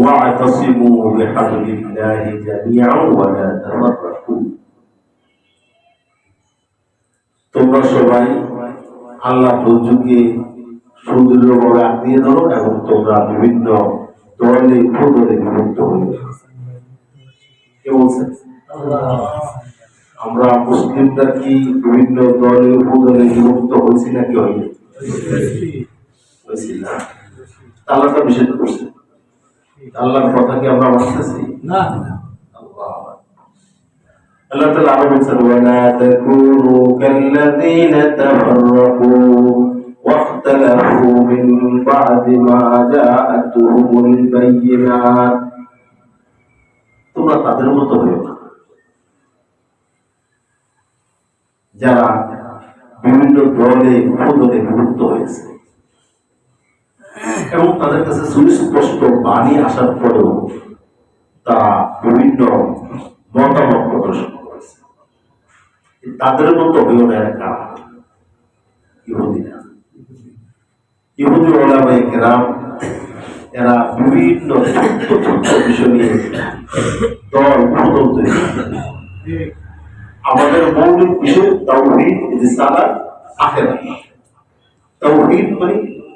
واعتصموا بحبل الله جميعا ولا تفرقوا তোমরা সবাই আল্লাহ রজ্জুকে সুদৃঢ়ভাবে আঁকড়িয়ে ধরো এবং তোমরা বিভিন্ন দলে উপদলে বিভক্ত হয়ে যাও। কে বলছেন আমরা মুসলিমরা কি বিভিন্ন দলে উপদলে বিভক্ত হয়েছি নাকি হয়নি হয়েছি না আল্লাহটা নিষেধ করছে আল্লাহর কথা কি আমরা মানতেছি না আল্লাহ আল্লাহ তাআলা আরো বলছেন ওয়ালা তাকুনু কাল্লাযীনা তাফাররাকু واختلفوا من بعد ما جاءتهم البينات তোমরা তাদের মতো হয়েও না যারা বিভিন্ন দলে উপদলে বিভক্ত হয়েছে এবং তাদের কাছে সুস্পষ্ট বাণী আসার পরেও তারা বিভিন্ন মতামত প্রদর্শন করেছে। তাদের মতো হয়েও না এরা কারা ইহুদিরা। ইহুদি ওলামাই কেরাম, এরা বিভিন্ন বিষয় নিয়ে দল বদল তৈরি আমাদের মৌলিক বিষয় তাওহীদ মানে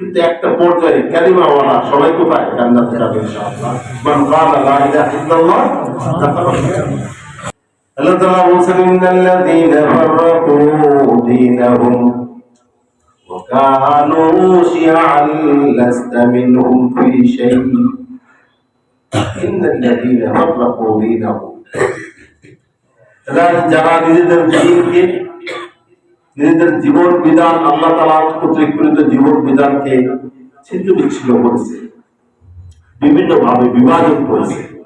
কিন্তু একটা পর্যায়ে কালিমাওয়ালা সবাই তো পায় জান্নাতে যাবে ইনশাআল্লাহ মান ক্বালা লা ইলাহা ইল্লাল্লাহ দাখালা আল্লাহ তাআলা বলছেন ইন্নাল্লাযীনা ফাররাকু দীনাহুম وكانوا شيعا لست منهم في شيء إن الذين فرقوا دينهم তারা যারা নিজেদের দিনকে নিজেদের জীবন বিধান আল্লাহ তালা কর্তৃক প্রেরিত জীবন বিধানকে ছিন্ন বিচ্ছিন্ন করেছে। বিভিন্ন ভাবে বিভাজন করেছে।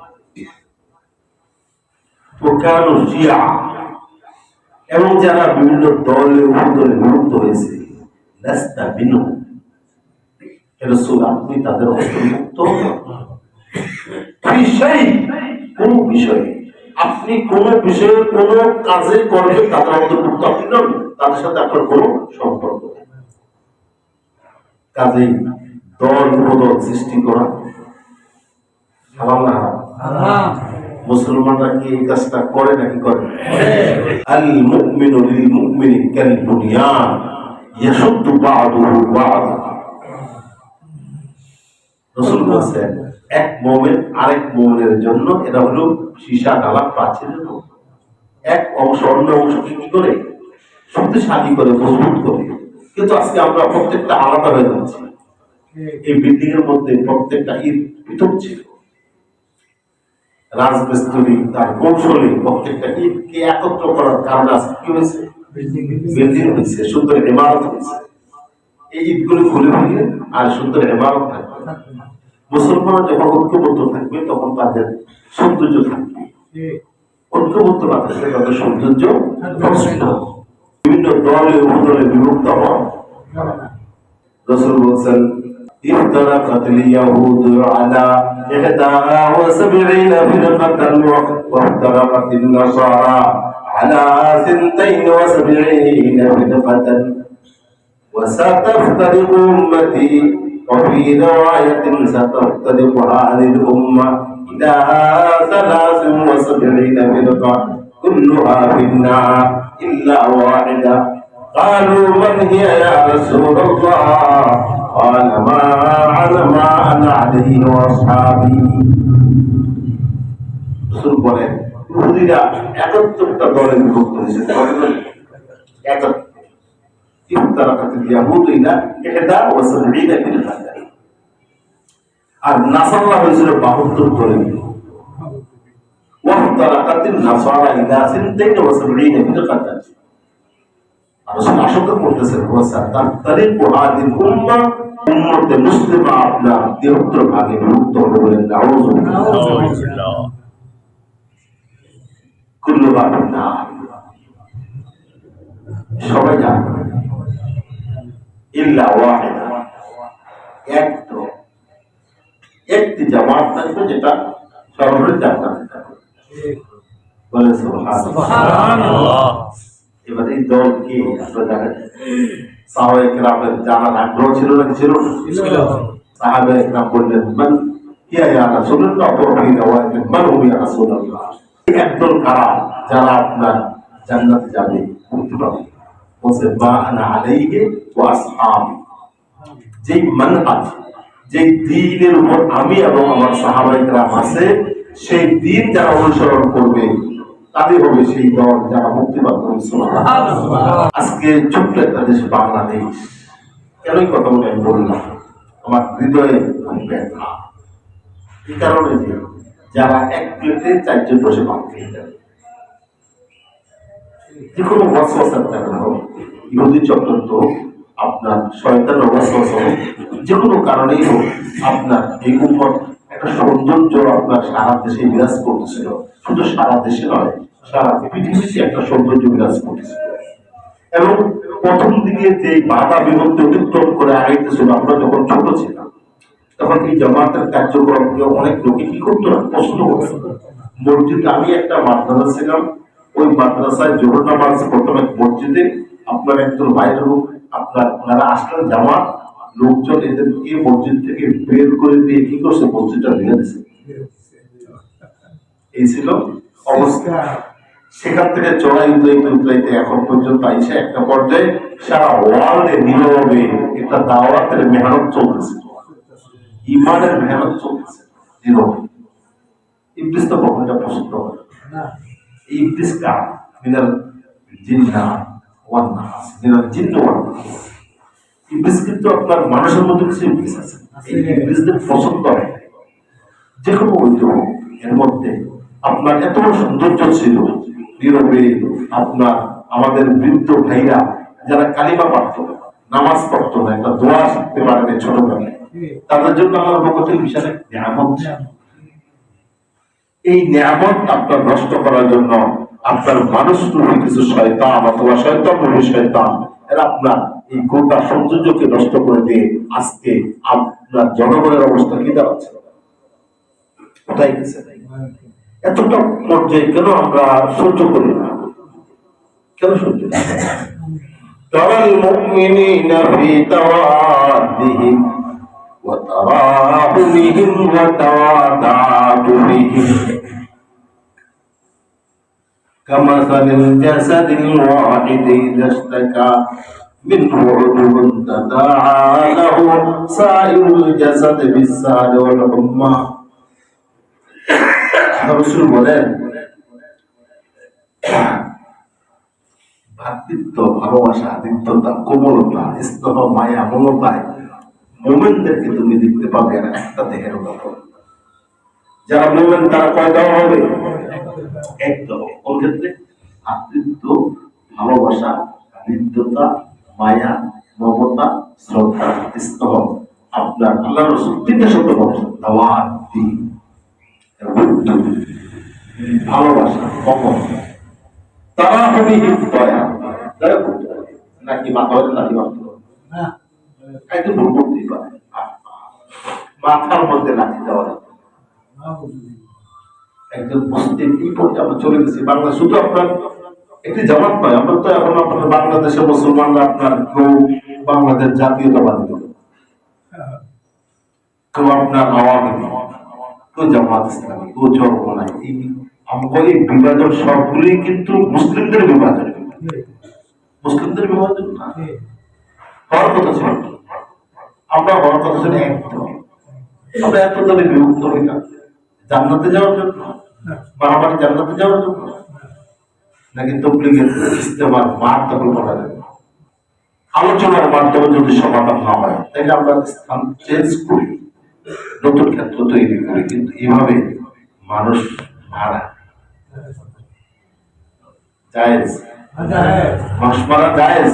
এবং যারা বিভিন্ন দলে উপদলে বিভক্ত হয়েছে আপনি তাদের অন্তর্ভুক্ত? কোন বিষয়ে? আপনি কোন বিষয়ে কোন কাজে করবেন তাদের অন্তর্ভুক্ত আপনি নন তাদের সাথে আপনার কোনো সম্পর্ক কাজেই দল উপদল সৃষ্টি করা। না। মুসলমানরা কি এই কাজটা করে নাকি করে আল এক মুমিন আরেক মুমিনের জন্য এটা হলো সীসা ডালা প্রাচীরের মতো। এক অংশ অন্য অংশকে কি করে শক্তিশালী করে মজবুত করে। কিন্তু আজকে আমরা প্রত্যেকটা আলাদা হয়ে যাচ্ছি। এই বিল্ডিং এর মধ্যে প্রত্যেকটা ঈদ পৃথক ছিল। রাজমিস্ত্রি তার কৌশলে প্রত্যেকটা ঈদকে একত্র করার কারণে আজকে কি হয়েছে? বিল্ডিং হয়েছে। সুন্দর ইমারত হয়েছে। এই ঈদগুলো খুলে ফেলে আর সুন্দর ইমারত থাকবে। মুসলমানরা যখন ঐক্যবদ্ধ থাকবে তখন তাদের সৌন্দর্য থাকবে ঐক্যবদ্ধ না থাকলে তাদের সৌন্দর্য নষ্ট হবে। বিভিন্ন দলে উপদলে বিভক্ত হওয়া রসুল বলছেন افترقت اليهود على إحدى وسبعين فرقة وافترقت النصارى على ثنتين وسبعين فرقة وستفترق أمتي وفي رواية ستفترق هذه الأمة إلى ثلاث وسبعين فرقة كلها في النار إلا واحدة قالوا من هي يا رسول الله قال ما أنا ما أنا عليه وأصحابي রসুল বলেন ইহুদিরা একাত্তরটা দলে বিভক্ত হয়েছে একাত্তর افترقت اليهود الى 71 فرقه আর নাসারা হয়েছিল বাহাত্তর দলে وافترقت النصارى الى 72 فرقه আর রসুল আশঙ্কা করতেছেন ওয়াসা তারিক হাদিল উম্মাহ উম্মতে মুসলিমা আপনার তিহত্তর ভাগে বিভক্ত হবে বলেন নাউজুবিল্লাহ কুল্লু বাবিন না সবাই জানে ইল্লা ওয়াহিদা। এক তো একটি জামাত থাকবে যেটা সর্বরে জান্নাতে যাবে বলে সুবহানাল্লাহ। এবার এই দল কি? আপনারা জানেন? সাহাবায়ে কেরামের জানার আগ্রহ ছিল নাকি ছিল সাহাবায়ে কেরাম বললেন মান ইয়া ইয়া রাসূলুল্লাহ তরফি রাওয়ায়াত মান হুম ইয়া রাসূলুল্লাহ? একদল কারা? যারা আপনার জান্নাতে যাবে মুক্তি পাবে। বলছে মা আনা আলাইহি ওয়া আসহাবি। যেই মানহাজ যেই দ্বীনের উপর আমি এবং আমার সাহাবায়ে কেরাম আছে সেই দিন যারা অনুসরণ করবে তাদের হবে সেই দল যারা মুক্তি পাবে। আজকে ছোট্ট একটা দেশ বাংলাদেশ। কেনই কথা বলে আমি বললাম আমার হৃদয়ে ব্যথা। এই কারণে যে যারা এক প্লেটে চারজন বসে ভাত খেয়ে যাবে। যে কোনো ওয়াসওয়াসার কারণে হোক ইহুদি চক্রান্ত আপনার শয়তান ওয়াসওয়াসা হোক, যে কোনো কারণেই হোক আপনার এই উম্মত একটা সৌন্দর্য আপনার সারা দেশে বিরাজ করতেছিল। শুধু সারা দেশে নয় সারা পৃথিবীতে একটা সৌন্দর্য বিরাজ করতেছিল। এবং প্রথম দিকে যে বাধা বিপত্তি অতিক্রম করে আগাইতেছিল আমরা যখন ছোট ছিলাম তখন এই জামাতের কার্যক্রমকে অনেক লোকে কি করতো না পছন্দ করতো। মসজিদে আমি একটা মাদ্রাসা ছিলাম ওই মাদ্রাসায় জোহর নামাজ প্রথম মসজিদে আপনার একজন বাইরে হোক, আপনার ওনারা আসলেন জামাত, লোকজন এদেরকে মসজিদ থেকে বের করে দিয়ে কি করছে? মসজিদটা ভেঙে দিছে। এই ছিল অবস্থা। সেখান থেকে চড়াই উদয়িত উদয়িতে এখন পর্যন্ত আইসে একটা পর্যায়ে সারা ওয়ার্ল্ডে নীরবে একটা দাওয়াতের মেহনত চলতেছে। ইমানের মেহনত চলতেছে। নীরবে। ইবলিস তো কখনো এটা পছন্দ করে না। এই ইবলিস কার মিনাল জিন্না ওয়ান নাস মিনাল জিন্ন ওয়ান নাস ইবলিস কিন্তু আপনার মানুষের মধ্যে কিছু ইবলিস আছে। এই ইবলিসদের পছন্দ হয় যে কোনো ঐতিহ্য এর মধ্যে আপনার এত সৌন্দর্য ছিল নীরবে আপনার আমাদের বৃদ্ধ ভাইরা যারা কালিমা পারত নামাজ পড়তো না একটা দোয়া শিখতে পারেনি ছোটবেলায়। তাদের জন্য আমার পক্ষ থেকে বিশাল এক নিয়ামত। এই নিয়ামত আপনার নষ্ট করার জন্য আপনার মানুষ তুমি কিছু শয়তান অথবা শয়তান রূপী শয়তান এরা আপনার এই গোটা সৌন্দর্যকে নষ্ট করে দিয়ে আজকে আপনার জনগণের অবস্থা কি দাঁড়াচ্ছে কোথায় গেছে? এতটা পর্যায়ে কেন আমরা সহ্য করি না? কেন সহ্য তরল মুমিনিনা ফি তাওয়াদিহিম। وتراحمهم وتوادعاتهم كمثل الجسد الواحد إذا اشتكى منه عضو تداعى له سائر الجسد بالسهر والحمى রসুল বলেন ভাতৃত্ব ভালোবাসা আদিত্যতা কোমলতা স্নেহ মায়া মমতায় মোমেনদেরকে তুমি দেখতে পাবে আর একটা দেহের মতো যারা মোমেন, তারা কয় হবে? একদম কোন ক্ষেত্রে? ভাতৃত্ব ভালোবাসা হৃদ্যতা মায়া, মমতা, শ্রদ্ধা, স্নেহ। আপনার আল্লাহ রসুল তিনটা শব্দ ভালোবাসা কখন তারা হবে দয়া। নাকি মাথা নাকি মাথা ভুল করতেই পারে মাথার মধ্যে লাঠি দেওয়া। একজন মুসলিম এই পর্যায়ে আমরা চলে গেছি বাংলা শুধু আপনার একটি জামাত নয় আমরা তো এখন আপনার বাংলাদেশের মুসলমানরা আপনার কেউ বাংলাদেশ জাতীয়তাবাদী দল কেউ আপনার আওয়ামী কেউ জামাত ইসলামী কেউ চরমনাই এই আমাদের এই বিভাজন সবগুলি কিন্তু মুসলিমদের বিভাজন। মুসলিমদের বিভাজন না। হওয়ার কথা ছিল? আমরা হওয়ার কথা ছিল একদম আমরা এত দলে বিভক্ত হই না। জান্নাতে যাওয়ার জন্য বাড়াবাড়ি জান্নাতে যাওয়ার জন্য নাকি তবলিগের ইস্তেমার মাঠ দখল করা যাবে আলোচনার মাধ্যমে যদি সমাধান না হয় তাহলে আমরা স্থান চেঞ্জ করি নতুন ক্ষেত্র তৈরি করি কিন্তু এভাবে মানুষ মারা। জায়েজ। মানুষ মারা জায়েজ।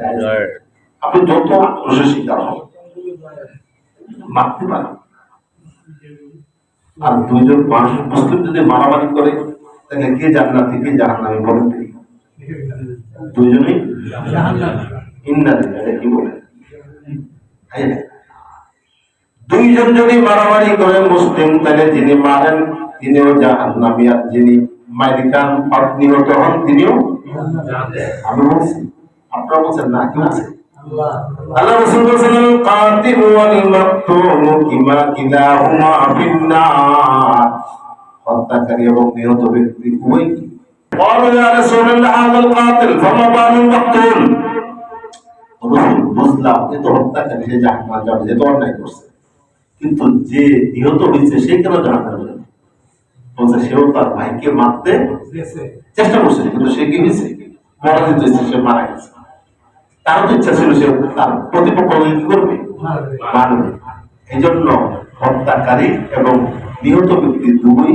জায়েজ। আপনি যত আক্রোশের শিকার হবেন মারতে পারেন। আর দুইজন মানুষ মুসলিম যদি মারামারি করে, তাহলে কে জান্নাতি, কে জাহান্নামী বলেন দেখি। দুইজনেই ইন্না এটা কি বলে না? দুইজন যদি মারামারি করে মুসলিম, তাহলে যিনি মারেন, তিনিও জাহান্নামী, আর যিনি মারিকান নিহত হন, তিনিও আমি বলছি, আপনারা বলছেন না কি বলছেন আল্লাহ রাসূল বলেছেন কাতিল ওয়াল মাকতুল কিমা কিলাহুমা ফিন্নার হত্যাকারী এবং নিহত ব্যক্তি উভয় কি قالوا يا رسول الله هذا القاتل فما بال المقتول রসুল বুঝলাম যে তো হত্যাকারী সে জাহান্নামে যাবে যে তো অন্যায় করছে কিন্তু যে নিহত হয়েছে সে কেন জাহান্নামে যাবে বলছে সেও তার ভাইকে মারতে চেষ্টা করছে কিন্তু সে কি হয়েছে পরাজিত হয়েছে সে মারা গেছে তারও তো ইচ্ছা ছিল সে তার প্রতিপক্ষ কি করবে? মারবে। এই জন্য হত্যাকারী এবং নিহত ব্যক্তি দুই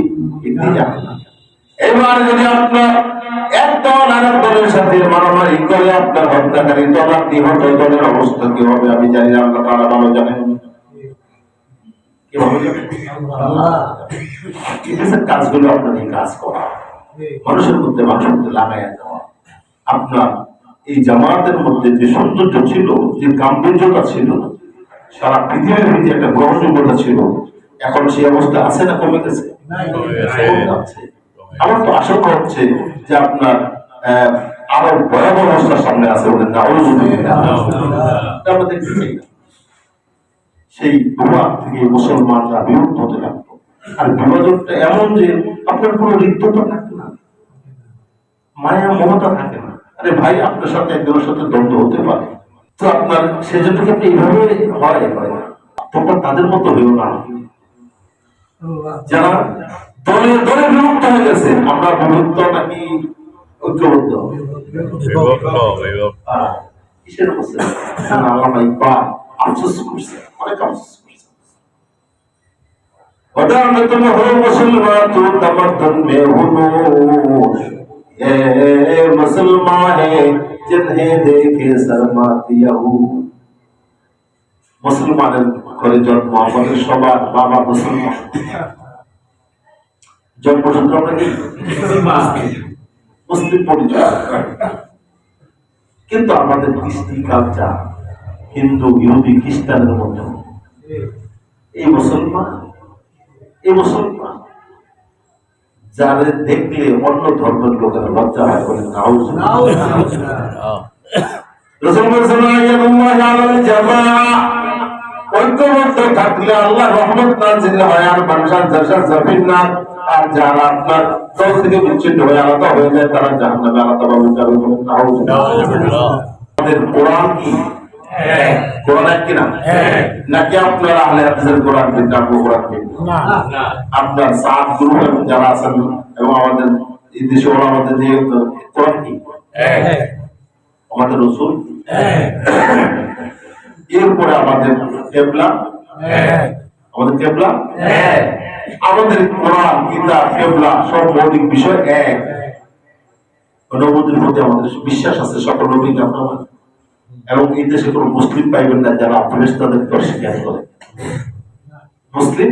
একটি জাহান্নাম এবার যদি আপনার এক দল আর এক দলের সাথে মারামারি করে আপনার হত্যাকারী দল আর নিহত দলের অবস্থা কি হবে? আমি জানি না আল্লাহ তাআলা ভালো জানেন। কাজগুলো আপনার এই কাজ করা। মানুষের মধ্যে মানুষের মধ্যে লাগাইয়া দেওয়া। আপনার এই জামাতের মধ্যে যে সৌন্দর্য ছিল যে গাম্ভীর্যতা ছিল সারা পৃথিবীর মধ্যে একটা গ্রহণযোগ্যতা ছিল এখন সেই অবস্থা আছে না কমে গেছে? আমার তো আশঙ্কা হচ্ছে যে আপনার আরও ভয়াবহ অবস্থার সামনে আছে। এটা আমরা দেখতে চাই না। সেই বিভাগ থেকে মুসলমানরা বিমুক্ত হতে লাগল আর বিভাজনটা এমন যে আপনার কোনো হৃদ্যতা থাকে না। মায়া মমতা থাকে না। আরে ভাই আপনার সাথে একজনের সাথে দ্বন্দ্ব হতে পারে। তো আপনার সেজন্য কিন্তু এইভাবে হয়? তোমার তাদের মতো হইও না। যারা দলে দলে বিভক্ত হয়ে গেছে আমরা বিভক্ত নাকি ঐক্যবদ্ধ? কিসের অবস্থা? আল্লাহ বা আফসোস করছে অনেক আফসোস وَدَعْنَتُمْ तमद्दन में हो नूर ये मुसलमान है जिन्हें देखे शर्मातिया हूँ মুসলমানের ঘরে জন্ম আমাদের সবার বাবা মুসলমান জন্মসূত্র আমরা কি মুসলিম পরিচয় কিন্তু আমাদের কৃষ্টি কালচার হিন্দু ইহুদি খ্রিস্টানের মধ্যে এই মুসলমান এই মুসলমান যাদের দেখলে অন্য ধর্মের লোকেরা লজ্জা হয় বলে। ঐক্যবদ্ধ থাকলে আল্লাহ রহমত নাজিল হয় আর মানুষের জাসার জাফির না। আর যারা আপনার দল থেকে বিচ্ছিন্ন হয়ে আলাদা হয়ে যায় তারা জাহান্নামে আলাদা ভাবে যাবে আমাদের কোরআন কি? কোরআন এক কিনা নাকি আপনার আহলে হাদিসের কোরআন ভিন্ন কোরআন ভিন্ন আপনার সাত যারা আছেন এবং আমাদের এই দেশে ওরা আমাদের যে কোরআন কি? আমাদের রসুল? এরপরে আমাদের কেবলা? আমাদের কেবলা? আমাদের কোরআন কিতাব কেবলা সব মৌলিক বিষয় এক। প্রতি আমাদের বিশ্বাস আছে সকল নবীকে আমরা। এবং এই দেশে কোনো মুসলিম পাইবেন না যারা ফেরেস্তাদেরকে অস্বীকার করে। মুসলিম?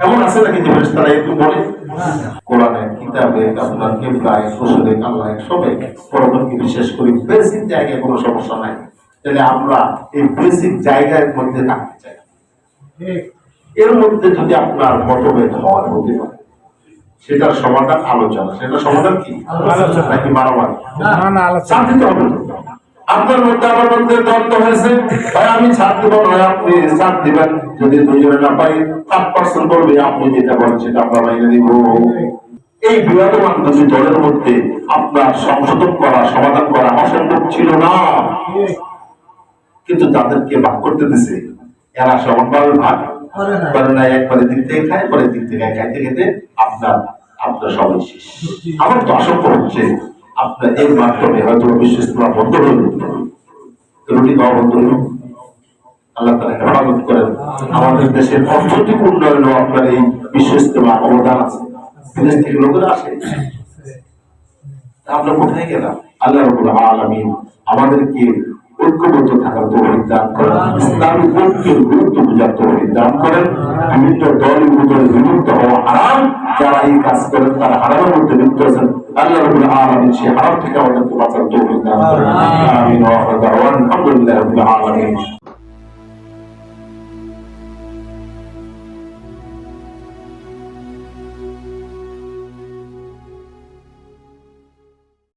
এমন আছে নাকি যে ফেরেস্তারা একটু বলে? কোরআনে কিতাবে আপনার কেবলায় রসুলে কাল্লায় সবে পরবর্তী বিশেষ করে বেসিক জায়গায় কোনো সমস্যা নাই। তাহলে আমরা এই বেসিক জায়গার মধ্যে থাকতে চাই। এর মধ্যে যদি আপনার মতভেদ হয় হতে পারে। সেটার সমাধান আলোচনা। সেটা সমাধান কি? আলোচনা। নাকি মারামারি না না আলোচনা। হবে। আপনার মধ্যে আমার মধ্যে দ্বন্দ্ব হয়েছে। ভাই আমি ছাড় দেবো নয় আপনি ছাড় দিবেন। যদি দুজনে না পাই সাত পার্সেন্ট করবে আপনি যেটা বলেন সেটা আমরা মাইনে দিব। এই বিবাদমান দুটি দলের মধ্যে আপনার সংশোধন করা সমাধান করা অসম্ভব ছিল না। কিন্তু তাদেরকে ভাগ করতে দিছে। এরা সমানভাবে ভাগ করে না। করে না একবারে দিক থেকে খায় পরে দিক থেকে খাইতে খেতে আপনার আপনার সবাই শেষ। আমার তো আশঙ্কা হচ্ছে আপনাদের মাধ্যমে হয়তো বিশ্ব তোমার বন্ধ হয়ে যেত রুটি খাওয়া বন্ধ হইল আল্লাহ তারা হেফাজত করেন। আমাদের দেশের অর্থনৈতিক উন্নয়নেও আপনার এই বিশ্ব ইস্তেমা অবদান আছে। বিদেশ থেকে লোকেরা আসে। আমরা কোথায় গেলাম? আল্লাহ রবুল আলমী আমাদেরকে ঐক্যবদ্ধ থাকার দান করেন। ইসলামী ঐক্যের গুরুত্ব বোঝার দান করেন। বিভিন্ন দল বিরুদ্ধে বিলুপ্ত হওয়া হারাম। যারা এই কাজ করেন, তারা হারানোর মধ্যে লিপ্ত আছেন। الله رب العالمين شيء عرفتك وانك بطلتوه آمين. وأخر دعوانا الحمد لله رب العالمين.